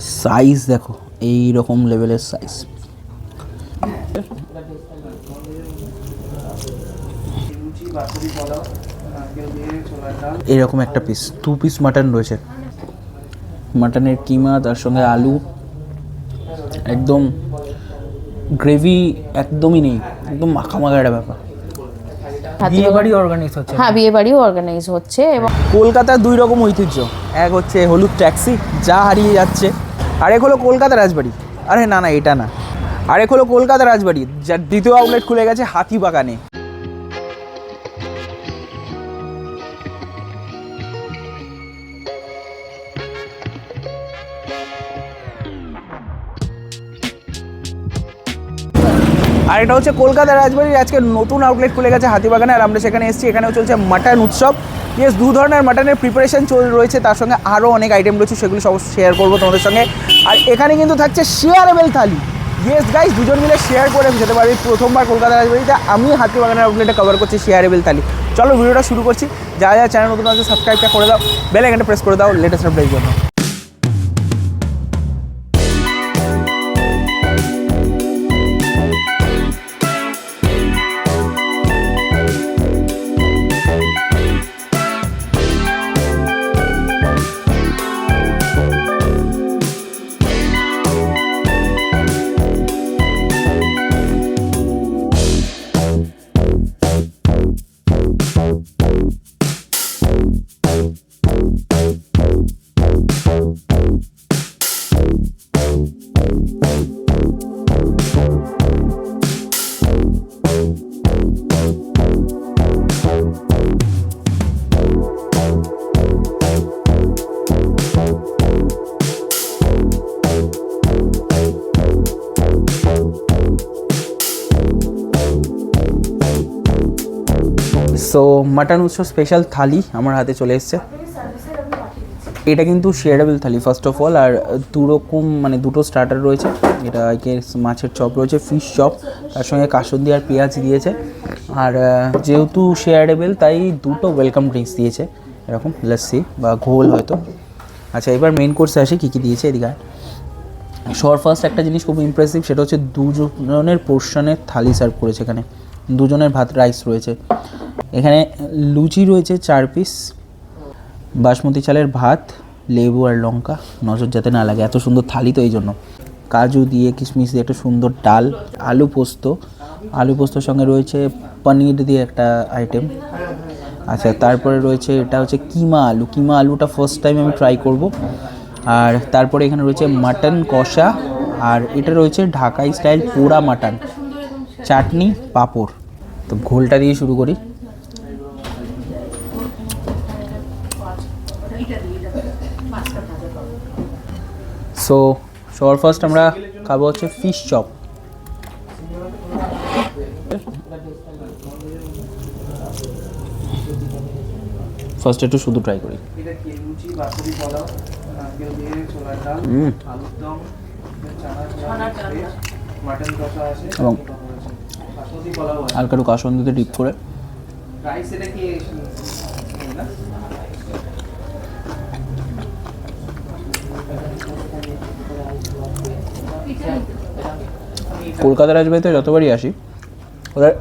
Size দেখো এই রকম লেভেলের সাইজ এরকম একটা পিস দু পিস মাটন রয়েছে। মাটনের কিমা তার সঙ্গে আলু। একদম গ্রেভি একদমই নেই একদম মাখা মাখা একটা ব্যাপার। অর্গানাইজ হচ্ছে। হ্যাঁ বিয়ে বাড়িও অর্গানাইজ হচ্ছে এবং কলকাতার দুই রকম ঐতিহ্য এক হচ্ছে হলুদ ট্যাক্সি যা হারিয়ে যাচ্ছে। আরেক হলো কলকাতা রাজবাড়ি। আরে না না, এটা না। আরেক হলো কলকাতা রাজবাড়ি যার দ্বিতীয় আউটলেট খুলে গেছে হাতিবাগানে আর এটা হচ্ছে কলকাতা রাজবাড়ির, আজকে নতুন আউটলেট খুলে গেছে হাতিবাগানে আর আমরা সেখানে এসেছি, এখানেও চলছে মাটন উৎসব। ইয়েস দু ধরনের মাটনের প্রিপারেশান চল রয়েছে। তার সঙ্গে আরও অনেক আইটেম রয়েছে, সেগুলো সব শেয়ার করব তোমাদের সঙ্গে। আর এখানে কিন্তু থাকছে শেয়ারেবেল থালি। ইয়েস গাইস দুজন মিলে শেয়ার করে যেতে পারবি। প্রথমবার কলকাতা রাজবাড়িতে আমি হাতি হাতিবাগানের আউটলেটে কভার করছি শেয়ারেবেল থালি। চলো, ভিডিওটা শুরু করছি। যা যা চ্যানেল নতুন আছে সাবস্ক্রাইবটা করে দাও। বেল আইকনটা প্রেস করে দাও। লেটেস্ট আপডেটের জন্য। সো মাটন উৎসব স্পেশাল থালি আমার হাতে চলে এসছে। এটা কিন্তু shareable thali first of all আর দু রকম মানে দুটো স্টার্টার রয়েছে। এটা মাছের চপ রয়েছে ফিশ চপ তার সঙ্গে কাসুন্দি আর পেঁয়াজ দিয়েছে। আর যেহেতু শেয়ারেবল তাই দুটো ওয়েলকাম ড্রিঙ্কস দিয়েছে। এরকম লস্যি বা ঘোল হয়তো। আচ্ছা এবার মেন কোর্সে আসি, কী কী দিয়েছে এদিকে। সর ফার্স্ট একটা জিনিস খুব ইমপ্রেসিভ সেটা হচ্ছে দুজনের পোর্শনের থালি সার্ভ করেছে এখানে। দুজনের ভাত রাইস রয়েছে। এখানে লুচি রয়েছে চার পিস বাসমতি চালের ভাত, লেবু আর লঙ্কা। নজর যাতে না লাগে, এত সুন্দর থালি তো এই জন্য। কাজু দিয়ে কিশমিশ দিয়ে একটা সুন্দর ডাল, আলু পোস্ত। আলু পোস্তর সঙ্গে রয়েছে পনির দিয়ে একটা আইটেম আচ্ছা তারপরে রয়েছে, এটা হচ্ছে কিমা আলু। কিমা আলুটা ফার্স্ট টাইম আমি ট্রাই করব। আর তারপরে এখানে রয়েছে মাটন কষা। আর এটা রয়েছে ঢাকাই স্টাইল পোড়া মাটন চাটনি, পাঁপড়। তো ঘোলটা দিয়ে শুরু করি। সো সবার ফার্স্ট আমরা খাব হচ্ছে ফিশ চপ ফার্স্ট একটু শুধু ট্রাই করি। আছে এবং হালকা একটু কাসন্দিতে ডিপ করে। রাইস এটা কি কলকাতা রাজবাড়িতে যতবারই আসি ওদের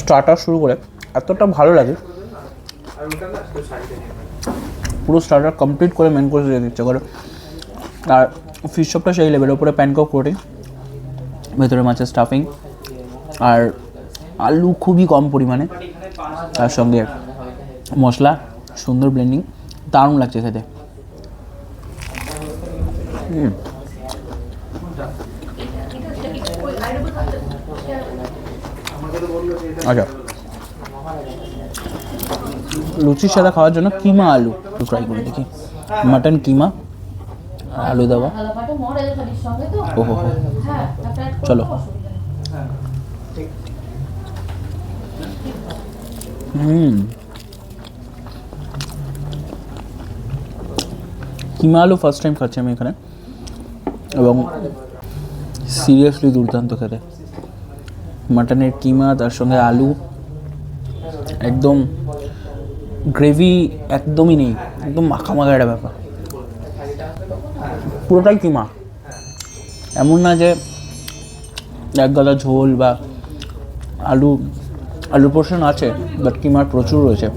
স্টার্টার শুরু করে, এতটা ভালো লাগে পুরো স্টার্টার কমপ্লিট করে মেন কোর্সে যেতে ইচ্ছে করে আর ফিশ শপটা সেই লেভেল ওপরে প্যানকক প্রোটিন ভেতরে মাছের স্টাফিং আর আলু খুবই কম পরিমাণে, তার সঙ্গে মশলা, সুন্দর ব্লেন্ডিং দারুণ লাগছে খেতে। আচ্ছা। লুচির সাথে খাওয়ার জন্য কিমা আলু। ট্রাই করে দেখি। মাটন কিমা, আলু দেওয়া। ওহো চলো। হুম। কিমা আলু ফার্স্ট টাইম খাচ্ছি আমি এখানে। এবং সিরিয়াসলি দুর্দান্ত খেতে মাটনের কিমা, তার সঙ্গে আলু, একদম গ্রেভি একদমই নেই, একদম মাখা মাখা একটা ব্যাপার। পুরোটাই কিমা। এমন না যে এক গাদা ঝোল বা আলু আলু পোর্শন আছে বাট কিমার প্রচুর রয়েছে।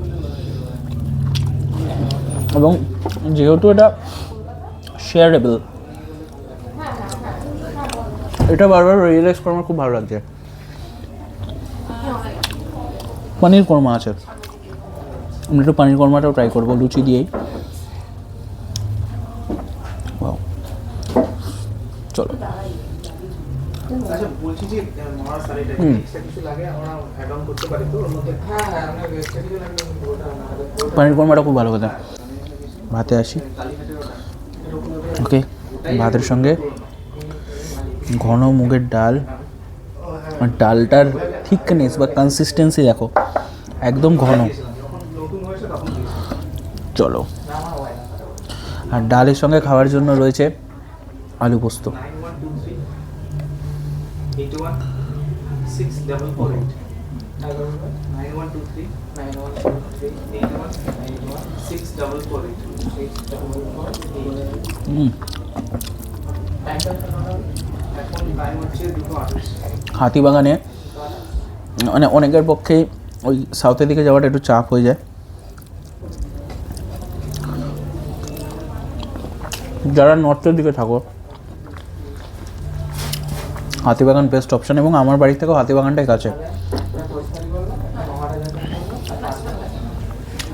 এবং যেহেতু এটা শেয়ারেবল এটা বারবার রিয়েলাইজ করে আমার খুব ভালো লাগছে। পনির কোরমা আছে। আমি একটু পনির কোরমাটাও ট্রাই করব লুচি দিয়েই. চলো। আচ্ছা বলছি যে মার শাড়িটা হুম। এক্সট্রা কিছু লাগে? আমরা অ্যাড অন করতে পারি তো? ওর মধ্যে হ্যাঁ হ্যাঁ পনির কোরমাটা খুব ভালো কথা। ভাতে আসি। ওকে ভাতের সঙ্গে ঘন মুগের ডাল। আর ডালটার থিকনেস বা কনসিস্টেন্সি দেখো একদম ঘন। চলো। আর ডালের সঙ্গে খাওয়ার জন্য রয়েছে আলু পোস্ত। হুম। হাতিবাগানে মানে অনেকের পক্ষে ওই সাউথের দিকে যাওয়াটা একটু চাপ হয়ে যায়। যারা নর্থের দিকে থাকো, হাতিবাগান বেস্ট অপশন এবং আমার বাড়ি থেকেও হাতিবাগানটাই কাছে।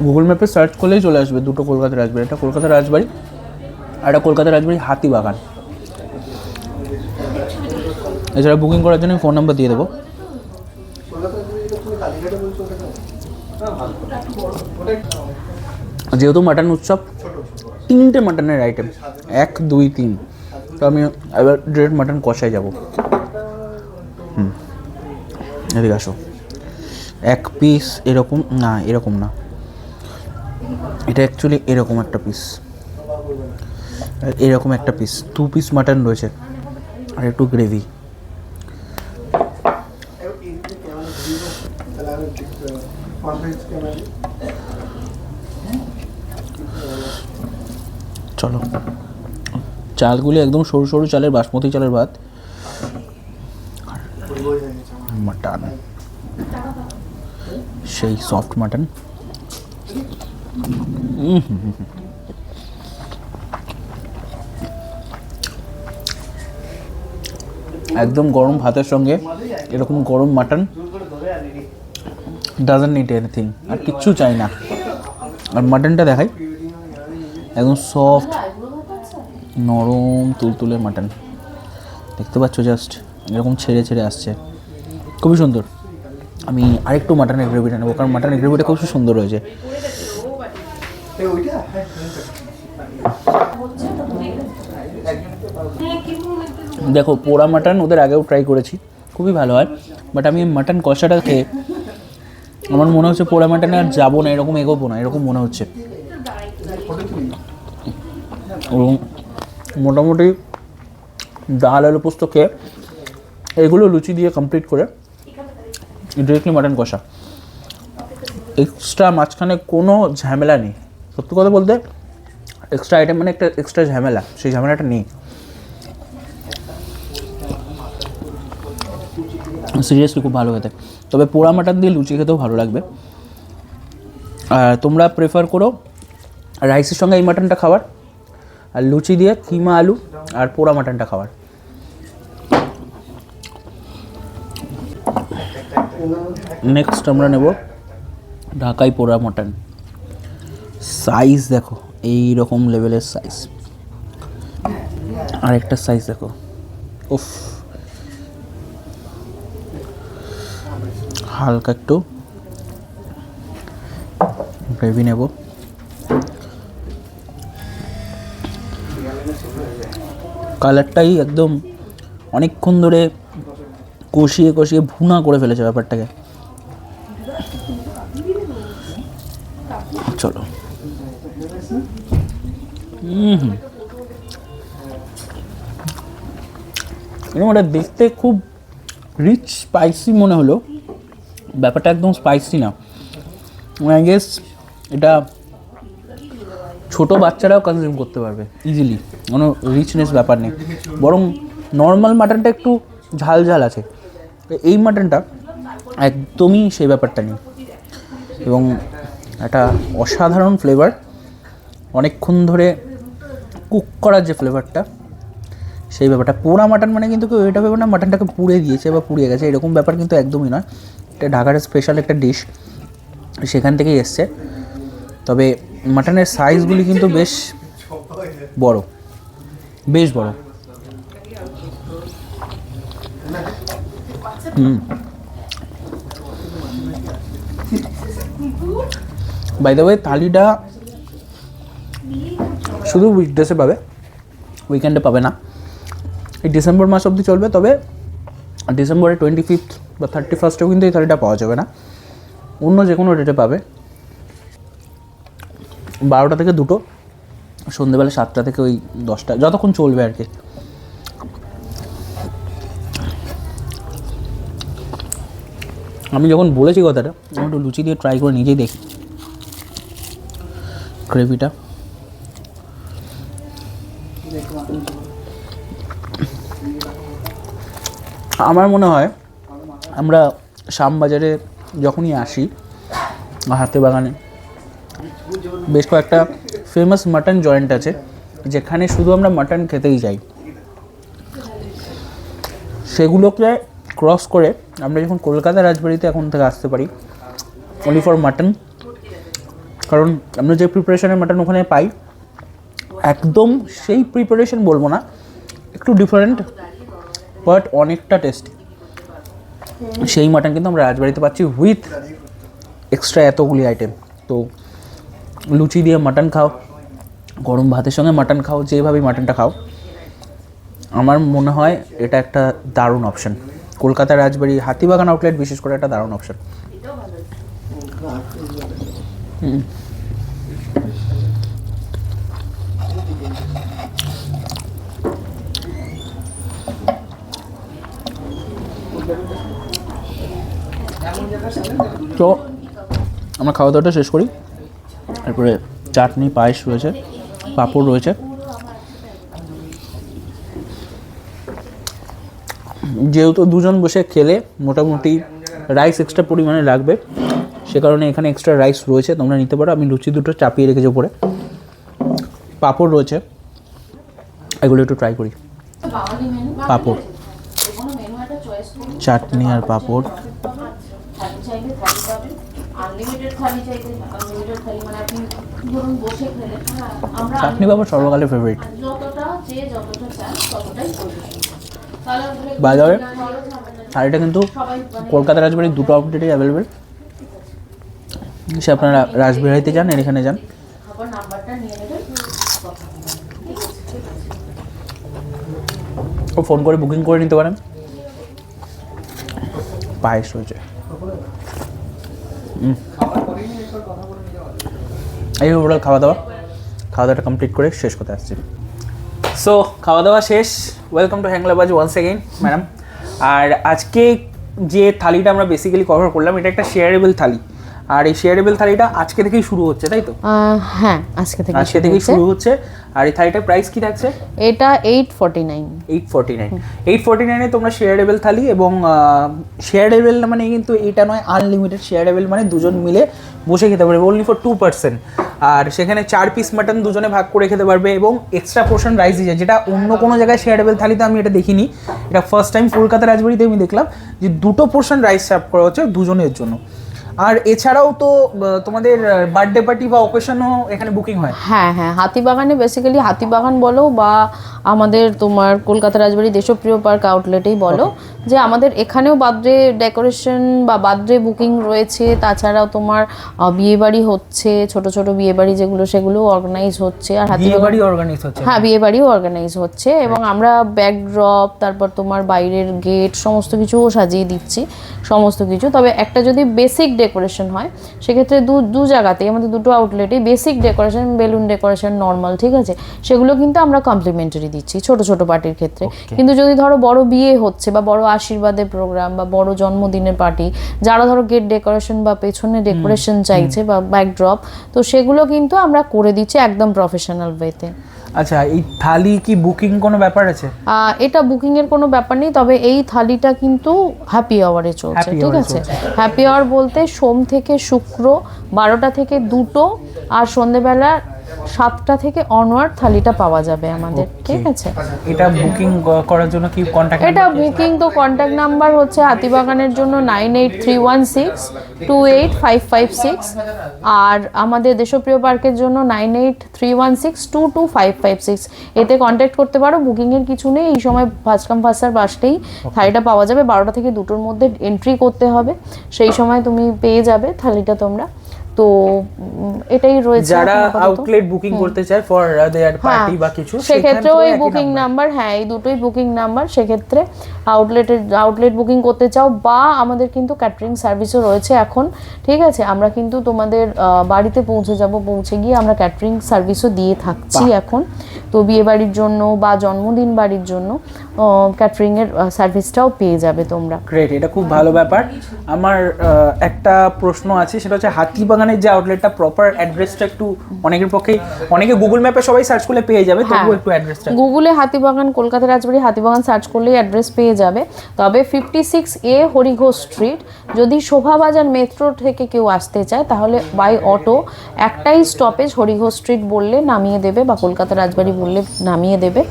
গুগল ম্যাপে সার্চ করলেই চলে আসবে দুটো কলকাতা রাজবাড়ি এটা কলকাতা রাজবাড়ি আর একটা কলকাতা রাজবাড়ি হাতিবাগান। এছাড়া বুকিং করার জন্য ফোন নাম্বার দিয়ে দেবো। যেহেতু মাটন উৎসব, তিনটে মাটনের আইটেম এক, দুই, তিন। তো আমি এবার ডিরেক্ট মাটন কষায় যাব। হুম, এদিকে আসো। এক পিস এরকম, না এরকম না। এটা অ্যাকচুয়ালি এরকম একটা পিস এরকম একটা পিস দু পিস মাটন রয়েছে, আর একটু গ্রেভি চলো। চালগুলি একদম সরু সরু চালের, বাসমতি চালের ভাত। মাটন। সেই সফট মাটন একদম গরম ভাতের সঙ্গে, এরকম গরম মাটন। ডাজন্ট নিড এনিথিং আর কিচ্ছু চাই না। আর মাটনটা দেখাই। একদম সফট নরম, তুলতুলে মাটন দেখতে পাচ্ছ জাস্ট এরকম ছেড়ে ছেড়ে আসছে। খুবই সুন্দর। আমি আরেকটু মাটনের গ্রেভিটা নেব, কারণ মাটনের গ্রেভিটা খুব সুন্দর হয়েছে। দেখো পোড়া মাটন ওদের আগেও ট্রাই করেছি, খুবই ভালো হয়। বাট আমি মাটন কষাটা খেয়ে আমার মনে হচ্ছে পোড়া মাটনে আর যাব না, এরকম এগোবো না, এরকম মনে হচ্ছে। এবং মোটামুটি ডাল আলু পোস্ত খেয়ে এগুলো লুচি দিয়ে কমপ্লিট করে ডিরেক্টলি মাটন কষা। এক্সট্রা মাঝখানে কোনো ঝামেলা নেই। সত্যি কথা বলতে এক্সট্রা আইটেম মানে একটা এক্সট্রা ঝামেলা, সেই ঝামেলাটা নেই। সিরিয়াসলি খুব ভালো খেতে। তবে পোড়া মাটন দিয়ে লুচি খেতেও ভালো লাগবে। আর তোমরা প্রেফার করো রাইসের সঙ্গে এই মাটনটা খাবার আর লুচি দিয়ে কিমা আলু আর পোড়া মাটনটা খাবার নেক্সট আমরা নেব ঢাকাই পোড়া মাটন। সাইজ দেখো এই রকম লেভেলের সাইজ আর একটা সাইজ দেখো। উফ। হালকা একটু গ্রেভি নেব। কালারটাই একদম অনেকক্ষণ ধরে কষিয়ে কষিয়ে ভুনা করে ফেলেছে ব্যাপারটাকে। চলো। ওটা দেখতে খুব রিচ স্পাইসি মনে হলো। ব্যাপারটা একদম স্পাইসি না। আই গেস এটা ছোটো বাচ্চারাও কনজিউম করতে পারবে ইজিলি কোনো রিচনেস ব্যাপার নেই। বরং নর্মাল মাটনটা একটু ঝাল ঝাল আছে। এই মাটনটা একদমই সেই ব্যাপারটা নেই। এবং একটা অসাধারণ ফ্লেভার অনেকক্ষণ ধরে কুক করার যে ফ্লেভারটা সেই ব্যাপারটা। পোড়া মাটন মানে কিন্তু কেউ এটা ভেবে না মাটনটাকে পুড়ে দিয়েছে বা পুড়িয়ে গেছে, এরকম ব্যাপার কিন্তু একদমই নয়। এটা ঢাকার স্পেশাল একটা ডিশ সেখান থেকেই এসছে। তবে মাটনের সাইজগুলি কিন্তু বেশ বড় বেশ বড়। হুম। বাই দ্য ওয়ে থালিটা শুধু উইকডেসে পাবে উইকেন্ডে পাবে না। এই ডিসেম্বর মাস অবধি চলবে, তবে ডিসেম্বরের টোয়েন্টি ফিফথ বা থার্টি ফার্স্টেও কিন্তু এই থালিটা পাওয়া যাবে না। অন্য যে কোনো ডেটে পাবে। বারোটা থেকে দুটো, সন্ধেবেলা সাতটা থেকে ওই দশটা, যতক্ষণ চলবে আর কি। আমি যখন বলেছি কথাটা, আমি একটু লুচি দিয়ে ট্রাই করে নিজেই দেখি। গ্রেভিটা আমার মনে হয় আমরা শ্যামবাজারে যখনই আসি, হাতে বাগানে, বেশ কয়েকটা ফেমাস মাটন জয়েন্ট আছে, যেখানে শুধু আমরা মাটন খেতেই যাই। সেগুলোকে ক্রস করে আমরা যখন কলকাতা রাজবাড়িতে এখন থেকে আসতে পারি অনলি ফর মাটন কারণ আমরা যে প্রিপারেশনের মাটন ওখানে পাই, একদম সেই প্রিপারেশন বলব না, একটু ডিফারেন্ট বাট অনেকটা টেস্টি সেই মাটন কিন্তু আমরা রাজবাড়িতে পাচ্ছি উইথ এক্সট্রা এতগুলি আইটেম তো লুচি দিয়ে মাটন খাও, গরম ভাতের সঙ্গে মাটন খাও, যেভাবেই মাটনটা খাও, আমার মনে হয় এটা একটা দারুণ অপশন কলকাতা রাজবাড়ি, হাতিবাগান আউটলেট বিশেষ করে একটা দারুণ অপশন তো আমরা খাওয়া দাওয়াটা শেষ করি। তারপরে চাটনি, পায়েস রয়েছে, পাঁপড় রয়েছে। যেহেতু দুজন বসে খেলে, মোটামুটি রাইস এক্সট্রা পরিমাণে লাগবে। সে কারণে এখানে এক্সট্রা রাইস রয়েছে, তোমরা নিতে পারো। আমি লুচি দুটো চাপিয়ে রেখেছি উপরে। পাঁপড় রয়েছে, এগুলো একটু ট্রাই করি। পাঁপড়। চাটনি আর পাঁপড়। আনলিমিটেড থালি চাইতে আনলিমিটেড থালি মানে আপনি ধরুন বসে খেলে আমরা চাটনি পাঁপড় সর্বকালের ফেভারিট যতটা যে যতটা চান ততটাই না। শাড়িটা কিন্তু মানে কলকাতা রাজবাড়ির দুটো আউটলেটই অ্যাভেলেবেল সে আপনারা রাজবিহারিতে যান এর এখানে যান। ও ফোন করে বুকিং করে নিতে পারেন। পায়েস রয়েছে। এই ওভারঅল খাওয়া দাওয়া খাওয়া দাওয়াটা কমপ্লিট করে শেষ করতে আসছি। সো খাওয়া দাওয়া শেষ welcome to Hanglabaj once again madam আর আজকে যে থালিটা আমরা বেসিক্যালি কভার করলাম, এটা একটা শেয়ারেবল থালি। আর এই শেয়ারেবল থালিটা আজকে থেকেই শুরু হচ্ছে তাই তো? হ্যাঁ আজকে থেকে আজকে থেকেই শুরু হচ্ছে। আর এই থালিটার প্রাইস কি থাকছে? এটা eight forty nine eight forty nine eight forty নাইনে তোমরা শেয়ারেবল থালি এবং শেয়ারেবল মানে কিন্তু এটা নয় আনলিমিটেড শেয়ারেবল মানে দুজন মিলে বসে খেতে পারবে অনলি ফর টু পার্সেন্ট আর সেখানে চার পিস মাটন দুজনে ভাগ করে খেতে পারবে এবং এক্সট্রা পোর্শন রাইস দিয়েছে যেটা অন্য কোনো জায়গায় শেয়ারেবল থালিতে আমি এটা দেখিনি। এটা ফার্স্ট টাইম কলকাতা রাজবাড়িতে আমি দেখলাম যে দুটো পোর্শন রাইস সার্ভ করা হচ্ছে দুজনের জন্য। আর এছাড়াও তো তোমাদের বার্থডে পার্টি বা অকেশনও এখানে বুকিং হয়। হ্যাঁ হ্যাঁ হাতিবাগানে বেসিক্যালি হাতিবাগান বলো বা আমাদের তোমার কলকাতা রাজবাড়ি দেশপ্রিয় পার্ক আউটলেটেই বলো। যে আমাদের এখানেও বার্থডে ডেকোরেশন বা বার্থডে বুকিং রয়েছে তাছাড়াও তোমার বিয়ে বাড়ি হচ্ছে ছোট ছোট বিয়ে বাড়ি যেগুলো সেগুলো অর্গানাইজ হচ্ছে আর বিয়ে বাড়ি অর্গানাইজ হচ্ছে। হ্যাঁ বিয়ে বাড়িও অর্গানাইজ হচ্ছে এবং আমরা ব্যাকড্রপ তারপর তোমার বাইরের গেট সমস্ত কিছুও সাজিয়ে দিচ্ছি সমস্ত কিছু। তবে একটা যদি বেসিক ডেকোরেশন হয় সেক্ষেত্রে দু দু জায়গাতেই আমাদের দুটো আউটলেটে basic decoration balloon decoration normal ঠিক আছে? সেগুলো কিন্তু আমরা কমপ্লিমেন্টারি দিচ্ছি ছোট ছোট পার্টির ক্ষেত্রে। কিন্তু যদি ধরো বড় বিয়ে হচ্ছে বা বড় আশীর্বাদের প্রোগ্রাম বা বড় জন্মদিনের পার্টি যারা ধরো গেট ডেকোরেশন বা পেছনে ডেকোরেশন চাইছে বা ব্যাকড্রপ তো সেগুলো কিন্তু আমরা করে দিচ্ছি একদম প্রফেশনাল ওয়েতে আচ্ছা এই থালি কি বুকিং কোনো ব্যাপার আছে? এটা বুকিং এর কোনো ব্যাপার নেই তবে এই থালিটা কিন্তু হ্যাপি আওয়ারে চলছে ঠিক আছে? হ্যাপি আওয়ার বলতে সোম থেকে শুক্র বারোটা থেকে দুটো আর সন্ধেবেলা সাতটা থেকে অনওয়ার্ড থালিটা পাওয়া যাবে আমাদের ঠিক আছে? এটা বুকিং করার জন্য কি কন্ট্যাক্ট এটা বুকিং তো কন্ট্যাক্ট নাম্বার হচ্ছে হাতিবাগানের জন্য nine eight three one six two eight five five six আর আমাদের দেশপ্রিয় পার্কের জন্য nine eight three one six two two five five six এতে কন্ট্যাক্ট করতে পারো বুকিংয়ের কিছু নেই এই সময় ফার্স্ট কাম ফার্স্ট সার্ভ আসলেই থালিটা পাওয়া যাবে বারোটা থেকে দুটোর মধ্যে এন্ট্রি করতে হবে। সেই সময় তুমি পেয়ে যাবে থালিটা তোমরা। তো এটাই রয়েছে যারা আউটলেট বুকিং করতে চায় ফর দেয়ার পার্টি বা কিছু সেক্ষেত্রেও এই বুকিং নাম্বার হ্যাঁ এই দুটোই বুকিং নাম্বার সেক্ষেত্রে আউটলেটের আউটলেট বুকিং করতে চাও বা আমাদের কিন্তু ক্যাটারিং সার্ভিসও রয়েছে এখন ঠিক আছে? আমরা কিন্তু তোমাদের বাড়িতে পৌঁছে যাব পৌঁছে গিয়ে আমরা ক্যাটারিং সার্ভিসও দিয়ে থাকছি এখন। তো বিয়ে বাড়ির জন্য বা জন্মদিন বাড়ির জন্য। ক্যাটারিংয়ের সার্ভিসটাও পেয়ে যাবে তোমরা। গ্রেট এটা খুব ভালো ব্যাপার। আমার একটা প্রশ্ন আছে সেটা হচ্ছে হাতিবাগানের যে আউটলেটটা প্রপার অ্যাড্রেসটা একটু অনেকের পক্ষে অনেকে গুগল ম্যাপে সবাই সার্চ করলে পেয়ে যাবে হ্যাঁ। তবুও একটু অ্যাড্রেসটা গুগলে হাতিবাগান কলকাতা রাজবাড়ি হাতিবাগান সার্চ করলেই অ্যাড্রেস পেয়ে যাবে। তবে fifty six A Harighosh street যদি শোভাবাজার মেট্রো থেকে কেউ আসতে চায় তাহলে বাই অটো একটাই স্টপেজ হরিঘোষ স্ট্রিট বললে নামিয়ে দেবে বা কলকাতা রাজবাড়ি বললে নামিয়ে দেবে।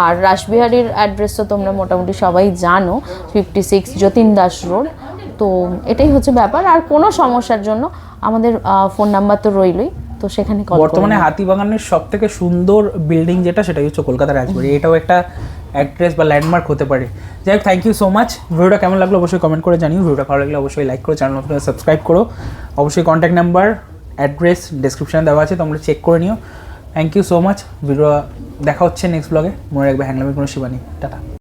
আর রাসবিহারীর অ্যাড্রেস তো তোমরা মোটামুটি সবাই জানো fifty six Jatin Das road তো এটাই হচ্ছে ব্যাপার। আর কোনো সমস্যার জন্য আমাদের ফোন নাম্বার তো রইলই। তো সেখানে বর্তমানে হাতিবাগানের সব থেকে সুন্দর বিল্ডিং যেটা সেটাই হচ্ছে কলকাতার রাজবাড়ি। এটাও একটা অ্যাড্রেস বা ল্যান্ডমার্ক হতে পারে। যাই হোক থ্যাংক ইউ সো মাচ ভিডিওটা কেমন লাগল অবশ্যই কমেন্ট করে জানিও। ভিডিওটা ভালো লাগলে অবশ্যই লাইক করো চ্যানেল সাবস্ক্রাইব করো। অবশ্যই কন্ট্যাক্ট নাম্বার অ্যাড্রেস ডেসক্রিপশনে দেওয়া আছে তোমরা চেক করে নিও। Thank you so much video দেখা হচ্ছে নেক্সট ব্লগে মনে রাখবে হ্যাংলামের কোনো শিবানী টাটা।